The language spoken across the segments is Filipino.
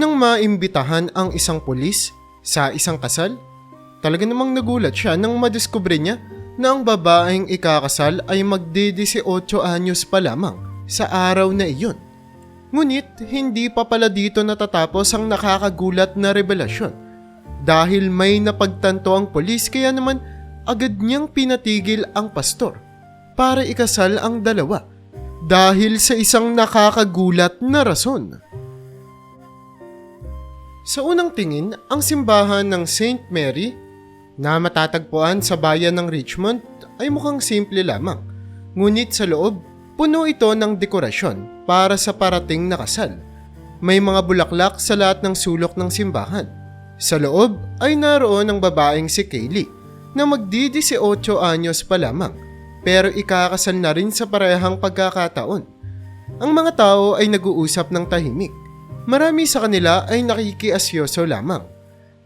nang maimbitahan ang isang pulis sa isang kasal. Talaga namang nagulat siya nang madiskubre niya na ang babaeng ikakasal ay magdi-18 anyos pa lamang sa araw na iyon. Ngunit hindi pa pala dito natatapos ang nakakagulat na revelasyon. Dahil may napagtanto ang polis kaya naman agad niyang pinatigil ang pastor para ikasal ang dalawa dahil sa isang nakakagulat na rason. Sa unang tingin, ang simbahan ng St. Mary na matatagpuan sa bayan ng Richmond ay mukhang simple lamang. Ngunit sa loob, puno ito ng dekorasyon para sa parating na kasal. May mga bulaklak sa lahat ng sulok ng simbahan. Sa loob ay naroon ang babaeng si Kaylee na magdi-18 anyos pa lamang pero ikakasal na rin sa parehang pagkakataon. Ang mga tao ay nag-uusap ng tahimik. Marami sa kanila ay nakikiasyoso lamang.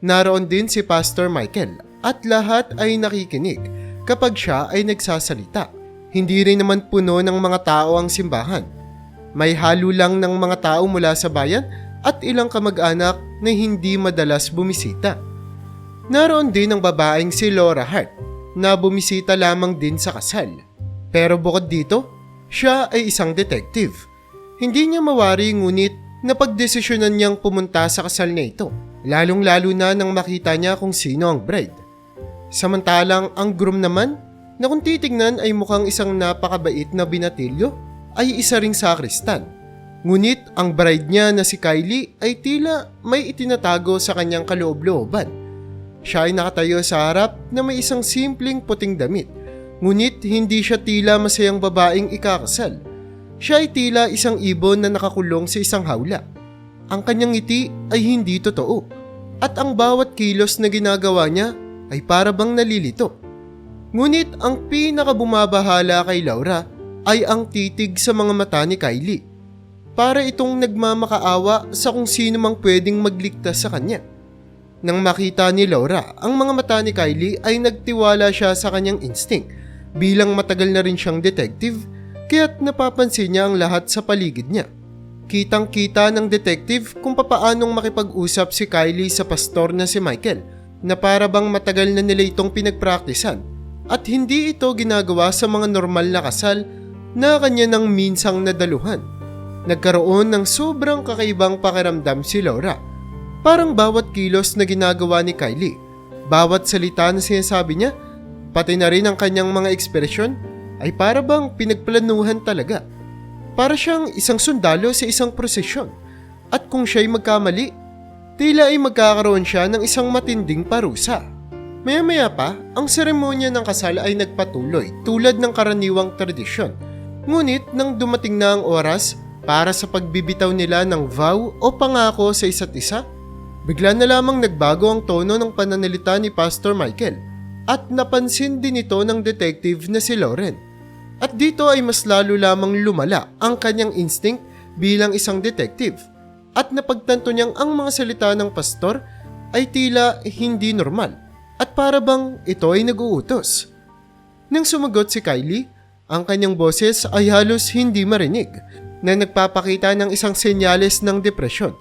Naroon din si Pastor Michael at lahat ay nakikinig kapag siya ay nagsasalita. Hindi rin naman puno ng mga tao ang simbahan. May halo lang ng mga tao mula sa bayan at ilang kamag-anak na hindi madalas bumisita. Naroon din ang babaeng si Laura Hart na bumisita lamang din sa kasal. Pero bukod dito, siya ay isang detective. Hindi niya mawari ngunit napagdesisyonan niyang pumunta sa kasal na ito, lalong-lalo na nang makita niya kung sino ang bride. Samantalang ang groom naman, na kung titignan ay mukhang isang napakabait na binatilyo, ay isa ring sakristan. Ngunit ang bride niya na si Kylie ay tila may itinatago sa kanyang kaloob-looban. Siya ay nakatayo sa harap na may isang simpleng puting damit, ngunit hindi siya tila masayang babaeng ikakasal. Siya ay tila isang ibon na nakakulong sa isang hawla. Ang kanyang ngiti ay hindi totoo, at ang bawat kilos na ginagawa niya ay para bang nalilito. Ngunit ang pinakabumabahala kay Laura ay ang titig sa mga mata ni Kylie. Para itong nagmamakaawa sa kung sino mang pwedeng magligtas sa kanya. Nang makita ni Laura ang mga mata ni Kylie ay nagtiwala siya sa kanyang instinct bilang matagal na rin siyang detective kaya't napapansin niya ang lahat sa paligid niya. Kitang kita ng detective kung papaanong makipag-usap si Kylie sa pastor na si Michael na para bang matagal na nila itong pinagpraktisan at hindi ito ginagawa sa mga normal na kasal na kanya nang minsang nadaluhan. Nagkaroon ng sobrang kakaibang pakiramdam si Laura. Parang bawat kilos na ginagawa ni Kylie, bawat salita na sinasabi niya, pati na rin ang kanyang mga ekspresyon ay para bang pinagplanuhan talaga. Para siyang isang sundalo sa isang prosesyon. At kung siya'y magkamali, tila ay magkakaroon siya ng isang matinding parusa. Maya-maya pa, ang seremonya ng kasal ay nagpatuloy tulad ng karaniwang tradisyon. Ngunit nang dumating na ang oras para sa pagbibitaw nila ng vow o pangako sa isa't isa, bigla na lamang nagbago ang tono ng pananalita ni Pastor Michael at napansin din ito ng detective na si Lauren. At dito ay mas lalo lamang lumala ang kanyang instinct bilang isang detective at napagtanto niyang ang mga salita ng pastor ay tila hindi normal at para bang ito ay nag-uutos. Nang sumagot si Kylie, ang kanyang boses ay halos hindi marinig na nagpapakita ng isang senyales ng depresyon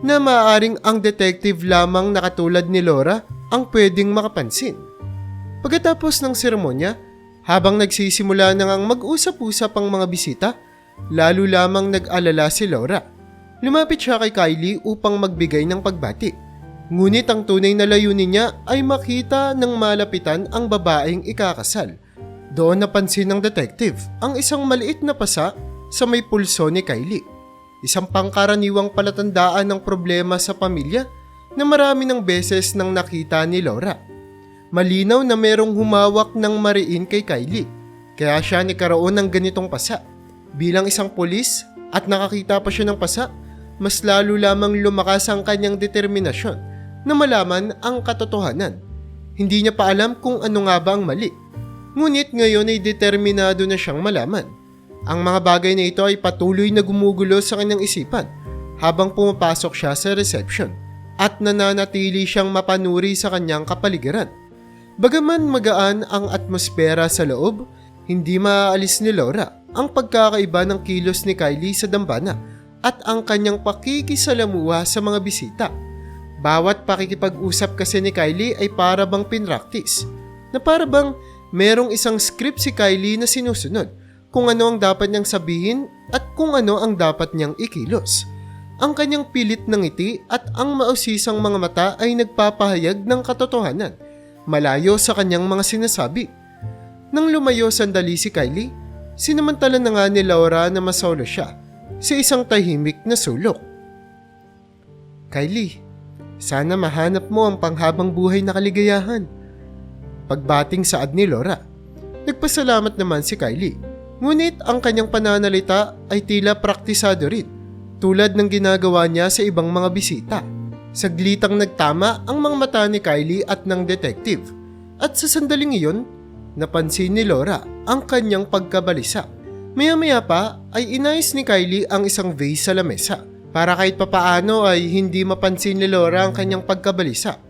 na maaaring ang detective lamang na katulad ni Laura ang pwedeng makapansin. Pagkatapos ng seremonya, habang nagsisimula na ngang mag-usap-usap ang mga bisita, lalo lamang nag-alala si Laura. Lumapit siya kay Kylie upang magbigay ng pagbati. Ngunit ang tunay na layunin niya ay makita ng malapitan ang babaeng ikakasal. Doon napansin ng detective ang isang maliit na pasa sa may pulso ni Kylie. Isang pangkaraniwang palatandaan ng problema sa pamilya na marami ng beses nang nakita ni Laura. Malinaw na merong humawak ng mariin kay Kylie, kaya siya nagkaroon ng ganitong pasa. Bilang isang polis at nakakita pa siya ng pasa, mas lalo lamang lumakas ang kanyang determinasyon na malaman ang katotohanan. Hindi niya pa alam kung ano nga ba ang mali. Ngunit ngayon ay determinado na siyang malaman. Ang mga bagay na ito ay patuloy na gumugulo sa kanyang isipan habang pumapasok siya sa reception at nananatili siyang mapanuri sa kanyang kapaligiran. Bagaman magaan ang atmosfera sa loob, hindi maaalis ni Laura ang pagkakaiba ng kilos ni Kylie sa dambana at ang kanyang pakikisalamuha sa mga bisita. Bawat pakikipag-usap kasi ni Kylie ay para bang pinractice. Na para bang merong isang script si Kylie na sinusunod kung ano ang dapat niyang sabihin at kung ano ang dapat niyang ikilos. Ang kanyang pilit ng ngiti at ang mausisang mga mata ay nagpapahayag ng katotohanan, malayo sa kanyang mga sinasabi. Nang lumayo sandali si Kylie, sinamantala na nga ni Laura na masolo siya sa isang tahimik na sulok. Kylie, sana mahanap mo ang panghabang buhay na kaligayahan. Pagbating saad ni Laura, nagpasalamat naman si Kylie. Ngunit ang kanyang pananalita ay tila praktisado rin, tulad ng ginagawa niya sa ibang mga bisita. Saglitang nagtama ang mga mata ni Kylie at ng detective. At sa sandaling iyon, napansin ni Laura ang kanyang pagkabalisa. Maya-maya pa ay inayos ni Kylie ang isang vase sa lamesa para kahit papaano ay hindi mapansin ni Laura ang kanyang pagkabalisa.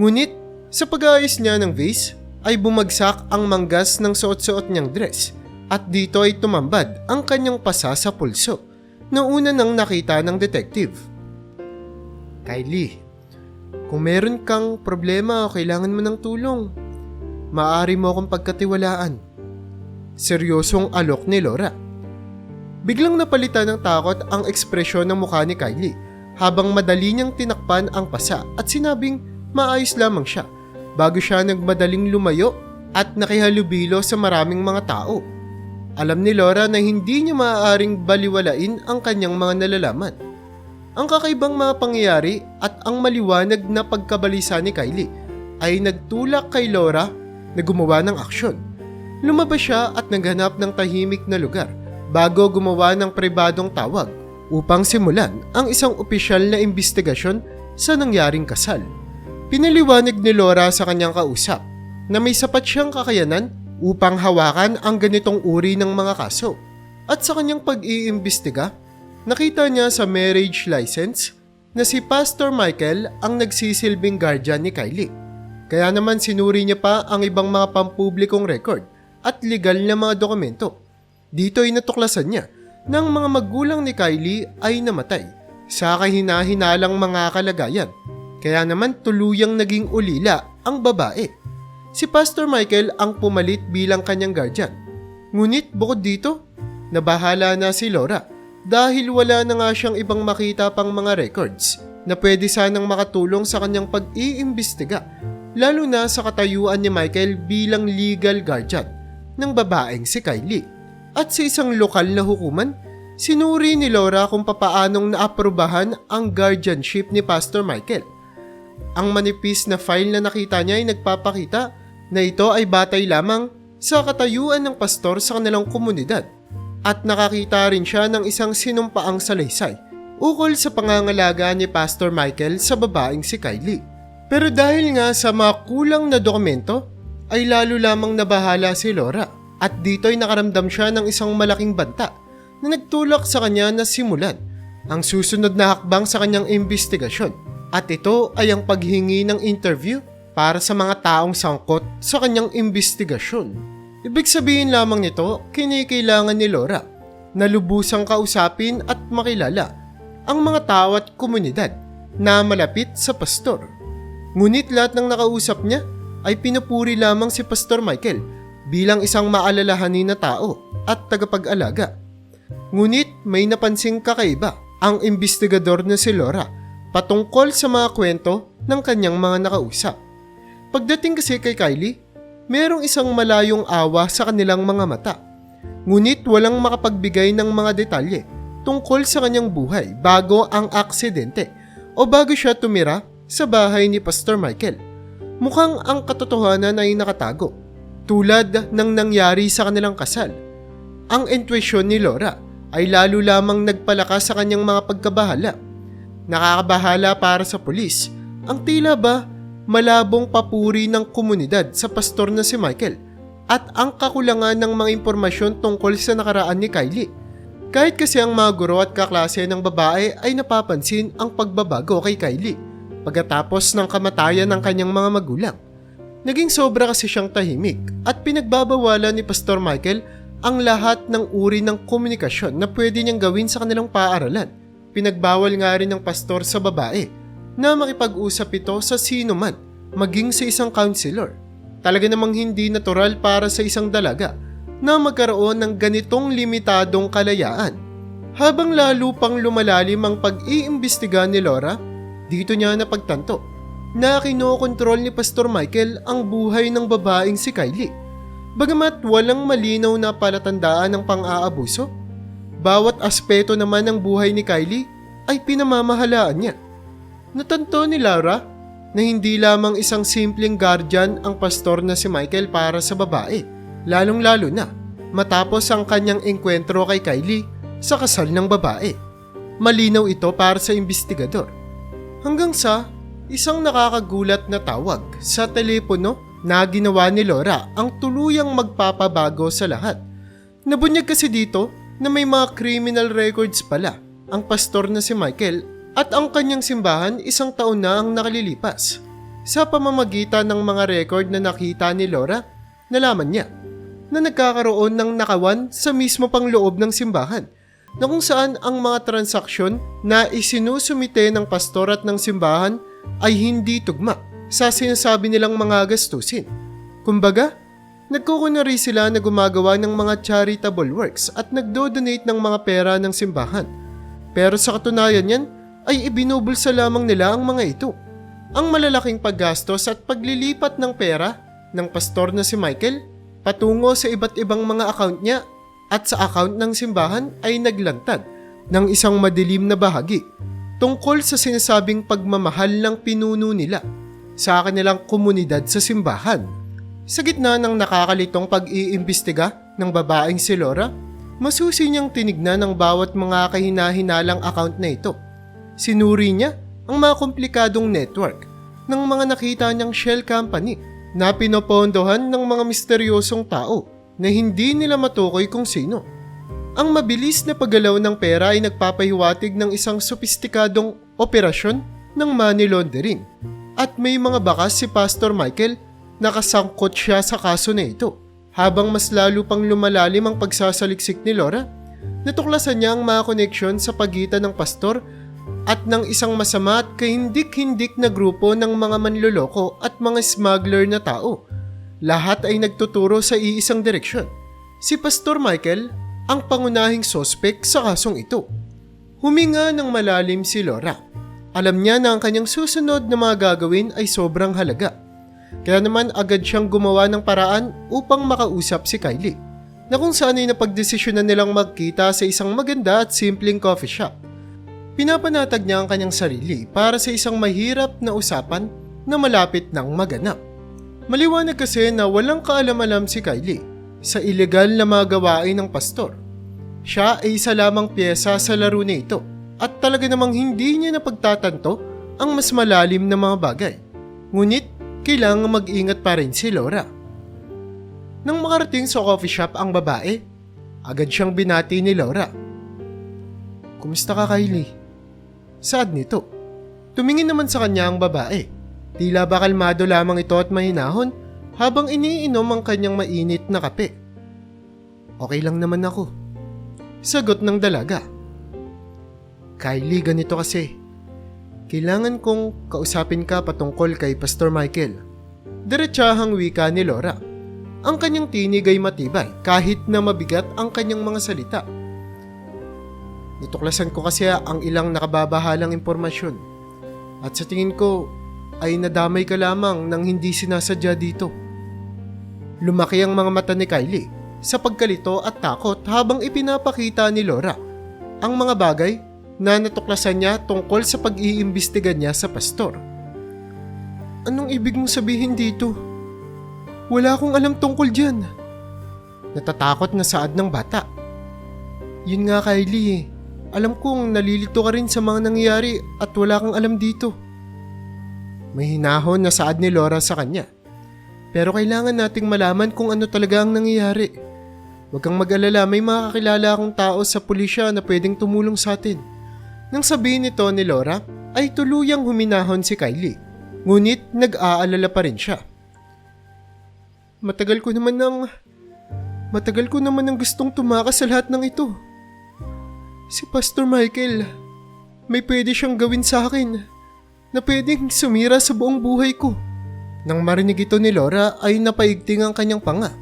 Ngunit sa pag-aayos niya ng vase ay bumagsak ang manggas ng suot-suot niyang dress at dito ay tumambad ang kanyang pasa sa pulso na una nang nakita ng detective. Kylie, kung meron kang problema o kailangan mo ng tulong, maaari mo akong pagkatiwalaan. Seryosong alok ni Laura. Biglang napalitan ng takot ang ekspresyon ng mukha ni Kylie habang madali niyang tinakpan ang pasa at sinabing maayos lamang siya bago siya nagmadaling lumayo at nakihalubilo sa maraming mga tao. Alam ni Laura na hindi niya maaaring baliwalain ang kanyang mga nalalaman. Ang kakaibang mga pangyayari at ang maliwanag na pagkabalisa ni Kylie ay nagtulak kay Laura na gumawa ng aksyon. Lumabas siya at naghanap ng tahimik na lugar bago gumawa ng pribadong tawag upang simulan ang isang opisyal na investigasyon sa nangyaring kasal. Pinaliwanag ni Laura sa kanyang kausap na may sapat siyang kakayanan upang hawakan ang ganitong uri ng mga kaso. At sa kanyang pag-iimbestiga, nakita niya sa marriage license na si Pastor Michael ang nagsisilbing guardian ni Kylie. Kaya naman sinuri niya pa ang ibang mga pampublikong record at legal na mga dokumento. Dito ay natuklasan niya ng mga magulang ni Kylie ay namatay sa kahinahinalang mga kalagayan. Kaya naman tuluyang naging ulila ang babae. Si Pastor Michael ang pumalit bilang kanyang guardian. Ngunit bukod dito, nabahala na si Laura dahil wala na nga siyang ibang makita pang mga records na pwede sanang makatulong sa kanyang pag-iimbestiga lalo na sa katayuan ni Michael bilang legal guardian ng babaeng si Kylie. At sa isang lokal na hukuman, sinuri ni Laura kung papaanong naaprubahan ang guardianship ni Pastor Michael. Ang manipis na file na nakita niya ay nagpapakita na ito ay batay lamang sa katayuan ng pastor sa kanilang komunidad at nakakita rin siya ng isang sinumpaang salaysay ukol sa pangangalaga ni Pastor Michael sa babaeng si Kylie. Pero dahil nga sa mga kulang na dokumento, ay lalo lamang nabahala si Laura at dito'y nakaramdam siya ng isang malaking banta na nagtulak sa kanya na simulan ang susunod na hakbang sa kanyang investigasyon at ito ay ang paghingi ng interview para sa mga taong sangkot sa kanyang investigasyon. Ibig sabihin lamang nito, kinikailangan ni Laura na lubusang kausapin at makilala ang mga tao at komunidad na malapit sa pastor. Ngunit lahat ng nakausap niya ay pinupuri lamang si Pastor Michael bilang isang maalalahanin na tao at tagapag-alaga. Ngunit may napansing kakaiba ang investigador na si Laura patungkol sa mga kwento ng kanyang mga nakausap. Pagdating kasi kay Kylie, merong isang malayong awa sa kanilang mga mata. Ngunit walang makapagbigay ng mga detalye tungkol sa kanyang buhay bago ang aksidente o bago siya tumira sa bahay ni Pastor Michael. Mukhang ang katotohanan ay nakatago, tulad ng nangyari sa kanilang kasal. Ang intuition ni Laura ay lalo lamang nagpalakas sa kanyang mga pagkabahala. Nakakabahala para sa pulis. Ang tila ba malabong papuri ng komunidad sa pastor na si Michael at ang kakulangan ng mga impormasyon tungkol sa nakaraan ni Kylie. Kahit kasi ang mga guro at kaklase ng babae ay napapansin ang pagbabago kay Kylie pagkatapos ng kamatayan ng kanyang mga magulang. Naging sobra kasi siyang tahimik at pinagbabawalan ni Pastor Michael ang lahat ng uri ng komunikasyon na pwede niyang gawin sa kanilang paaralan. ipinagbawal nga rin ng pastor sa babae na makipag-usap ito sa sino man, maging sa isang counselor. Talaga namang hindi natural para sa isang dalaga na magkaroon ng ganitong limitadong kalayaan. Habang lalo pang lumalalim ang pag-iimbestiga ni Laura, dito niya napagtanto na kinokontrol ni Pastor Michael ang buhay ng babaeng si Kylie. Bagamat walang malinaw na palatandaan ng pang-aabuso, bawat aspeto naman ng buhay ni Kylie ay pinamamahalaan niya. Natanto ni Laura na hindi lamang isang simpleng guardian ang pastor na si Michael para sa babae, lalong-lalo na matapos ang kanyang engkwentro kay Kylie sa kasal ng babae. Malinaw ito para sa investigador. Hanggang sa isang nakakagulat na tawag sa telepono na ginawa ni Laura ang tuluyang magpapabago sa lahat. Nabunyag kasi dito na may mga criminal records pala ang pastor na si Michael at ang kanyang simbahan isang taon na ang nakalilipas. Sa pamamagitan ng mga record na nakita ni Laura, nalaman niya na nagkakaroon ng nakawan sa mismo pang loob ng simbahan na kung saan ang mga transaksyon na isinusumite ng pastor at ng simbahan ay hindi tugma sa sinasabi nilang mga gastusin. Kumbaga, nagkukunari sila na gumagawa ng mga charitable works at nagdo-donate ng mga pera ng simbahan. Pero sa katunayan yan, ay ibinubulsa lamang nila ang mga ito. Ang malalaking paggastos at paglilipat ng pera ng pastor na si Michael patungo sa iba't ibang mga account niya at sa account ng simbahan ay naglantad ng isang madilim na bahagi tungkol sa sinasabing pagmamahal ng pinuno nila sa kanilang komunidad sa simbahan. Sa gitna ng nakakalitong pag-iimbestiga ng babaeng si Laura, masusi niyang tinignan ang bawat mga kahinahinalang account na ito. Sinuri niya ang mga komplikadong network ng mga nakita niyang shell company na pinopondohan ng mga misteryosong tao na hindi nila matukoy kung sino. Ang mabilis na paggalaw ng pera ay nagpapahiwatig ng isang sopistikadong operasyon ng money laundering. At may mga bakas si Pastor Michael na kasangkot siya sa kaso na ito. Habang mas lalo pang lumalalim ang pagsasaliksik ni Laura, natuklasan niya ang mga koneksyon sa pagitan ng pastor at ng isang masama at kahindik-hindik na grupo ng mga manloloko at mga smuggler na tao. Lahat ay nagtuturo sa iisang direksyon. Si Pastor Michael ang pangunahing sospek sa kasong ito. Huminga ng malalim si Laura. Alam niya na ang kanyang susunod na mga gagawin ay sobrang halaga. Kaya naman agad siyang gumawa ng paraan upang makausap si Kylie na kung saan ay napagdesisyonan nilang magkita sa isang maganda at simpleng coffee shop. Pinapanatag niya ang kanyang sarili para sa isang mahirap na usapan na malapit ng maganap. Maliwanag kasi na walang kaalam-alam si Kylie sa ilegal na mga gawain ng pastor. Siya ay isa lamang pyesa sa laro na ito at talaga namang hindi niya napagtatanto ang mas malalim na mga bagay. Ngunit kailangan mag-ingat pa rin si Laura. Nang makarating sa coffee shop ang babae, agad siyang binati ni Laura. Kumusta ka Kylie? Sad nito. Tumingin naman sa kanya ang babae. Tila ba kalmado lamang ito at mahinahon habang iniinom ang kanyang mainit na kape. Okay lang naman ako. Sagot ng dalaga. Kylie, ganito kasi. Kailangan kong kausapin ka patungkol kay Pastor Michael. Diretsahang wika ni Laura. Ang kanyang tinig ay matibay kahit na mabigat ang kanyang mga salita. Natuklasan ko kasi ang ilang nakababahalang impormasyon. At sa tingin ko ay nadamay ka lamang nang hindi sinasadya dito. Lumaki ang mga mata ni Kylie sa pagkalito at takot habang ipinapakita ni Laura ang mga bagay na natuklasan niya tungkol sa pag-iimbestiga niya sa pastor. Anong ibig mong sabihin dito? Wala akong alam tungkol dyan. Natatakot na saad ng bata. Yun nga Kylie eh. Alam kong nalilito ka rin sa mga nangyayari at wala kang alam dito. May hinahon na saad ni Laura sa kanya. Pero kailangan nating malaman kung ano talaga ang nangyayari. Huwag kang mag-alala, may mga kakilala akong tao sa pulisya na pwedeng tumulong sa atin. Nang sabihin nito ni Laura, ay tuluyang huminahon si Kylie. Ngunit nag-aalala pa rin siya. Matagal ko naman ng... Matagal ko naman ng gustong tumakas sa lahat ng ito. Si Pastor Michael, may pwede siyang gawin sa akin na pwedeng sumira sa buong buhay ko. Nang marinig ito ni Laura ay napaigting ang kanyang panga.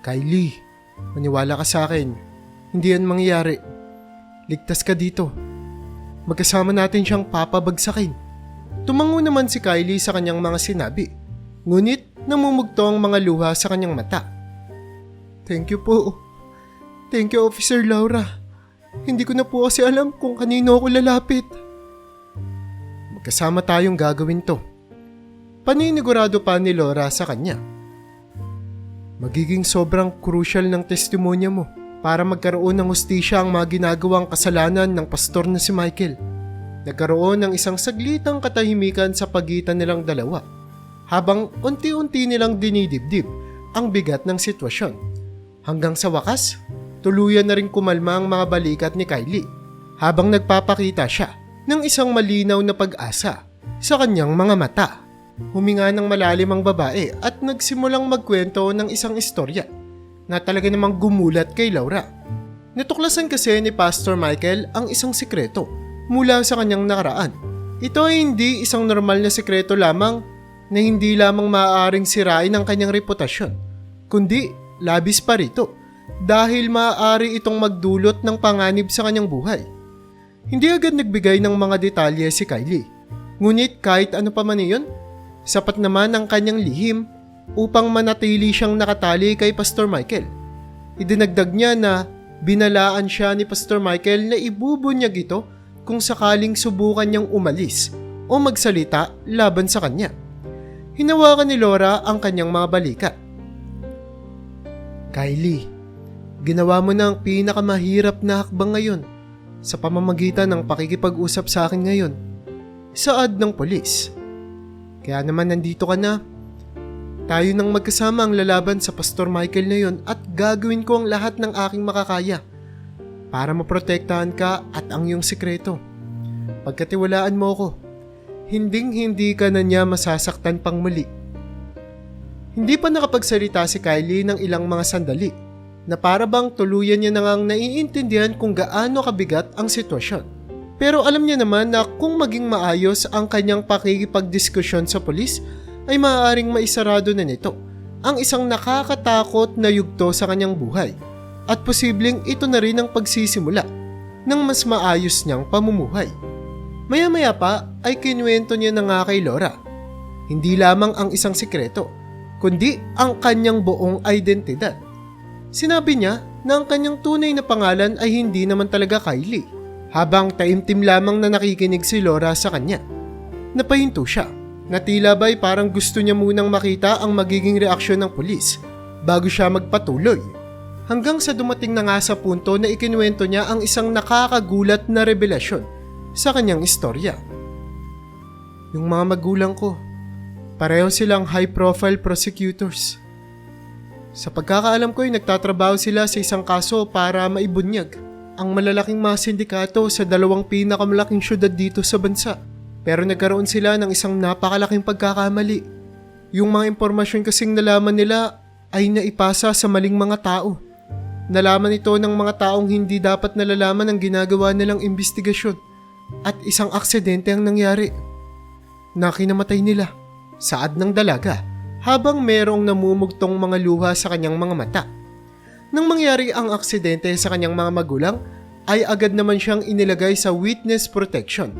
Kylie, maniwala ka sa akin. Hindi yan mangyayari. Ligtas ka dito. Magkasama natin siyang papabagsakin. Tumango naman si Kylie sa kanyang mga sinabi. Ngunit namumugto ang mga luha sa kanyang mata. Thank you po. Thank you, Officer Laura. Hindi ko na po kasi alam kung kanino ako lalapit. Magkasama tayong gagawin to. Paninigurado pa ni Laura sa kanya. Magiging sobrang crucial ng testimonya mo para magkaroon ng hustisya ang mga ginagawang kasalanan ng pastor na si Michael. Nagkaroon ng isang saglitang katahimikan sa pagitan nilang dalawa habang unti-unti nilang dinidibdib ang bigat ng sitwasyon. Hanggang sa wakas, tuluyan na rin kumalma ang mga balikat ni Kylie habang nagpapakita siya ng isang malinaw na pag-asa sa kanyang mga mata. Huminga ng malalim ang babae at nagsimulang magkwento ng isang istorya na talaga namang gumulat kay Laura. Natuklasan kasi ni Pastor Michael ang isang sikreto mula sa kanyang nakaraan. Ito ay hindi isang normal na sikreto lamang na hindi lamang maaaring sirain ang kanyang reputasyon, kundi labis pa rito dahil maaari itong magdulot ng panganib sa kanyang buhay. Hindi agad nagbigay ng mga detalye si Kylie. Ngunit kahit ano pa man iyon, sapat naman ang kanyang lihim upang manatili siyang nakatali kay Pastor Michael. Idinagdag niya na binalaan siya ni Pastor Michael na ibubunyag ito kung sakaling subukan niyang umalis o magsalita laban sa kanya. Hinawakan ni Laura ang kanyang mga balikat. Kylie, ginawa mo na ang pinakamahirap na hakbang ngayon sa pamamagitan ng pakikipag-usap sa akin ngayon. Saad ng polis. Kaya naman nandito ka na. Tayo nang magkasama ang lalaban sa Pastor Michael na yon at gagawin ko ang lahat ng aking makakaya para maprotektahan ka at ang iyong sikreto. Pagkatiwalaan mo ko, hinding hindi ka na niya masasaktan pang muli. Hindi pa nakapagsalita si Kylie ng ilang mga sandali na para bang tuluyan niya na naiintindihan kung gaano kabigat ang sitwasyon. Pero alam niya naman na kung maging maayos ang kanyang pakikipagdiskusyon sa polis ay maaaring maisarado na nito ang isang nakakatakot na yugto sa kanyang buhay at posibleng ito na rin ang pagsisimula ng mas maayos niyang pamumuhay. Maya-maya pa ay kinuwento niya na nga kay Laura. Hindi lamang ang isang sikreto, kundi ang kanyang buong identidad. Sinabi niya na ang kanyang tunay na pangalan ay hindi naman talaga Kylie, habang taimtim lamang na nakikinig si Laura sa kanya. Napahinto siya, na tila ba'y parang gusto niya munang makita ang magiging reaksyon ng pulis bago siya magpatuloy. Hanggang sa dumating na nga sa punto na ikinuwento niya ang isang nakakagulat na revelasyon sa kanyang istorya. Yung mga magulang ko, pareho silang high-profile prosecutors. Sa pagkakaalam ko ay nagtatrabaho sila sa isang kaso para maibunyag ang malalaking mga sindikato sa dalawang pinakamalaking syudad dito sa bansa. Pero nagkaroon sila ng isang napakalaking pagkakamali. Yung mga impormasyon kasing nalaman nila ay naipasa sa maling mga tao. Nalaman ito ng mga taong hindi dapat nalalaman ang ginagawa nilang investigasyon at isang aksidente ang nangyari. Nakinamatay nila, saad ng dalaga, habang merong namumugtong mga luha sa kanyang mga mata. Nang mangyari ang aksidente sa kanyang mga magulang, ay agad naman siyang inilagay sa witness protection.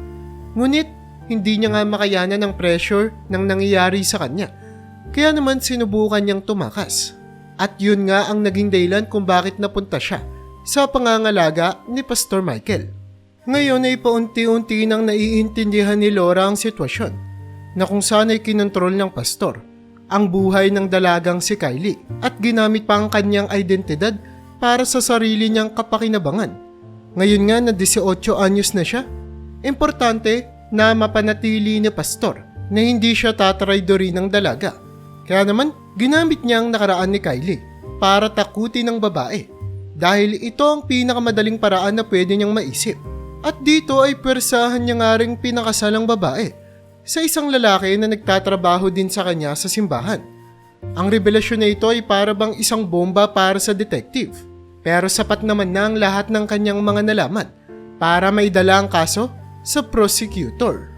Ngunit, hindi niya nga makayanan ng pressure ng nangyayari sa kanya. Kaya naman sinubukan niyang tumakas. At yun nga ang naging dahilan kung bakit napunta siya sa pangangalaga ni Pastor Michael. Ngayon ay paunti-unti nang naiintindihan ni Laura ang sitwasyon na kung saan ay kinontrol ng pastor ang buhay ng dalagang si Kylie at ginamit pa ang kanyang identidad para sa sarili niyang kapakinabangan. Ngayon nga na 18 anyos na siya, importante na mapanatili ni pastor na hindi siya tatraydorin ng dalaga. Kaya naman, ginamit niya ang nakaraan ni Kylie para takutin ng babae dahil ito ang pinakamadaling paraan na pwede niyang maisip. At dito ay pwersahan niya nga ring pinakasalang babae sa isang lalaki na nagtatrabaho din sa kanya sa simbahan. Ang revelasyon na ito ay para bang isang bomba para sa detective. Pero sapat naman na ang lahat ng kanyang mga nalaman para maidala ang kaso sa prosecutor.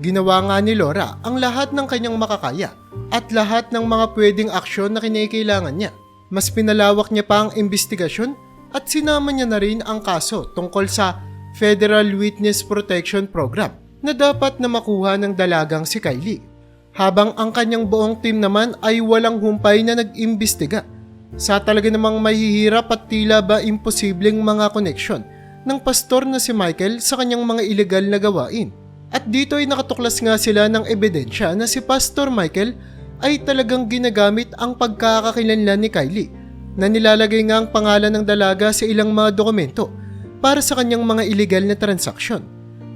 Ginawa nga ni Laura ang lahat ng kanyang makakaya at lahat ng mga pwedeng aksyon na kinakailangan niya. Mas pinalawak niya pa ang investigasyon at sinama niya na rin ang kaso tungkol sa Federal Witness Protection Program na dapat na makuha ng dalagang si Kylie. Habang ang kanyang buong team naman ay walang humpay na nag-imbestiga sa talaga namang mahihirap at tila ba imposibleng mga koneksyon ng pastor na si Michael sa kanyang mga ilegal na gawain. At dito ay nakatuklas nga sila ng ebidensya na si Pastor Michael ay talagang ginagamit ang pagkakakilanlan ni Kylie na nilalagay nga ang pangalan ng dalaga sa ilang mga dokumento para sa kanyang mga illegal na transaksyon.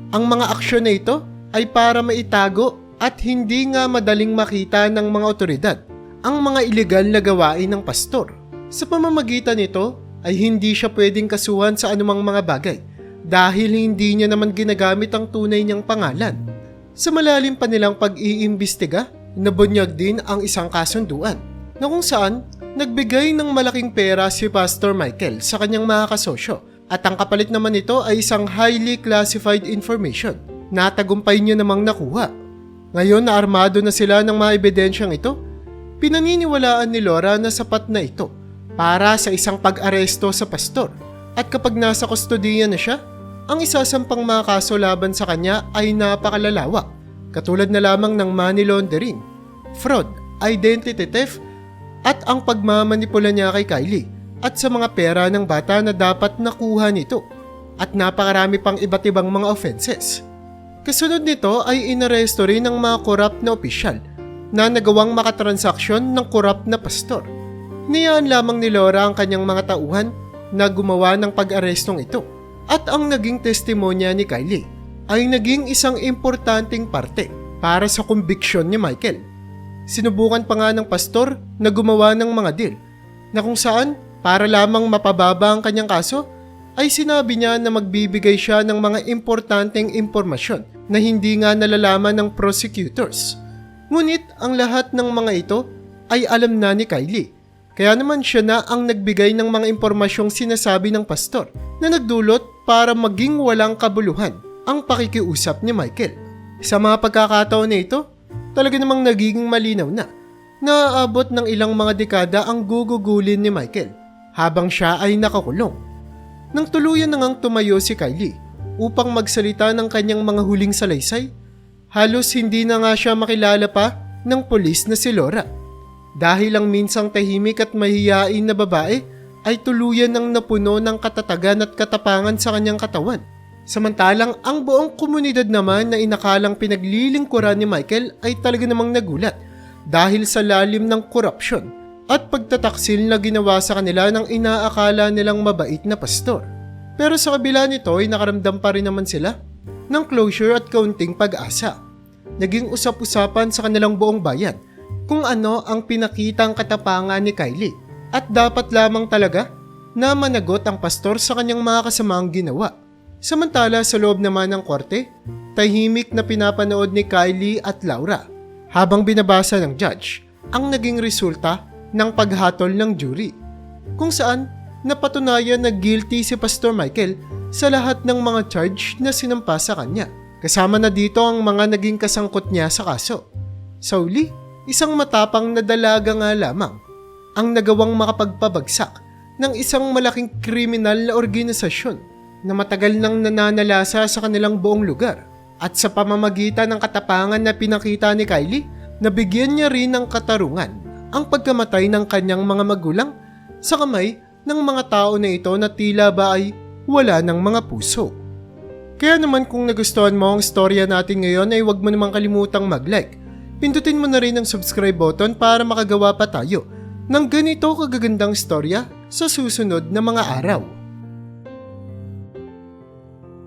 Ang mga aksyon na ito ay para maitago at hindi nga madaling makita ng mga otoridad ang mga illegal na gawain ng pastor. Sa pamamagitan nito ay hindi siya pwedeng kasuhan sa anumang mga bagay dahil hindi niya naman ginagamit ang tunay niyang pangalan. Sa malalim pa nilang pag-iimbestiga, nabunyag din ang isang kasunduan na kung saan nagbigay ng malaking pera si Pastor Michael sa kanyang mga kasosyo at ang kapalit naman nito ay isang highly classified information na tagumpay niya namang nakuha. Ngayon na armado na sila ng mga ebidensyang ito, pinaniniwalaan ni Laura na sapat na ito para sa isang pag-aresto sa pastor. At kapag nasa kustodiya na siya, ang isasampang mga kaso laban sa kanya ay napakalalawak, katulad na lamang ng money laundering, fraud, identity theft, at ang pagmamanipula niya kay Kylie at sa mga pera ng bata na dapat nakuha nito at napakarami pang iba't ibang mga offenses. Kasunod nito ay inaresto rin ng mga korap na opisyal na nagawang makatransaksyon ng korap na pastor. Niyaan lamang ni Laura ang kanyang mga tauhan na gumawa ng pag-arestong ito at ang naging testimonya ni Kylie ay naging isang importanteng parte para sa conviction ni Michael. Sinubukan pa nga ng pastor na gumawa ng mga deal na kung saan para lamang mapababa ang kanyang kaso ay sinabi niya na magbibigay siya ng mga importanteng impormasyon na hindi nga nalalaman ng prosecutors. Ngunit ang lahat ng mga ito ay alam na ni Kylie. Kaya naman siya na ang nagbigay ng mga impormasyong sinasabi ng pastor na nagdulot para maging walang kabuluhan ang pakikiusap ni Michael. Sa mga pagkakataon na ito, talaga namang nagiging malinaw na naaabot ng ilang mga dekada ang gugugulin ni Michael habang siya ay nakakulong. Nang tuluyan na ngang tumayo si Kylie upang magsalita ng kanyang mga huling salaysay, halos hindi na nga siya makilala pa ng polis na si Laura. Dahil ang minsang tahimik at mahiyain na babae ay tuluyan ng napuno ng katatagan at katapangan sa kanyang katawan. Samantalang ang buong komunidad naman na inakalang pinaglilingkuran ni Michael ay talaga namang nagulat dahil sa lalim ng korupsyon at pagtataksil na ginawa sa kanila ng inaakala nilang mabait na pastor. Pero sa kabila nito ay nakaramdam pa rin naman sila ng closure at kaunting pag-asa. Naging usap-usapan sa kanilang buong bayan kung ano ang pinakitang katapangan ni Kylie at dapat lamang talaga na managot ang pastor sa kanyang mga kasamaang ginawa. Samantala sa loob naman ng korte, tahimik na pinapanood ni Kylie at Laura habang binabasa ng judge ang naging resulta ng paghatol ng jury. Kung saan napatunayan na guilty si Pastor Michael sa lahat ng mga charge na sinampa sa kanya. Kasama na dito ang mga naging kasangkot niya sa kaso. Sa uli, isang matapang na dalaga nga lamang ang nagawang makapagpabagsak ng isang malaking kriminal na organisasyon na matagal nang nananalasa sa kanilang buong lugar. At sa pamamagitan ng katapangan na pinakita ni Kylie, nabigyan niya rin ng katarungan ang pagkamatay ng kanyang mga magulang sa kamay ng mga tao na ito na tila ba ay wala ng mga puso. Kaya naman kung nagustuhan mo ang storya natin ngayon ay huwag mo namang kalimutang mag-like. Pindutin mo na rin ang subscribe button para makagawa pa tayo ng ganito kagagandang storya sa susunod na mga araw.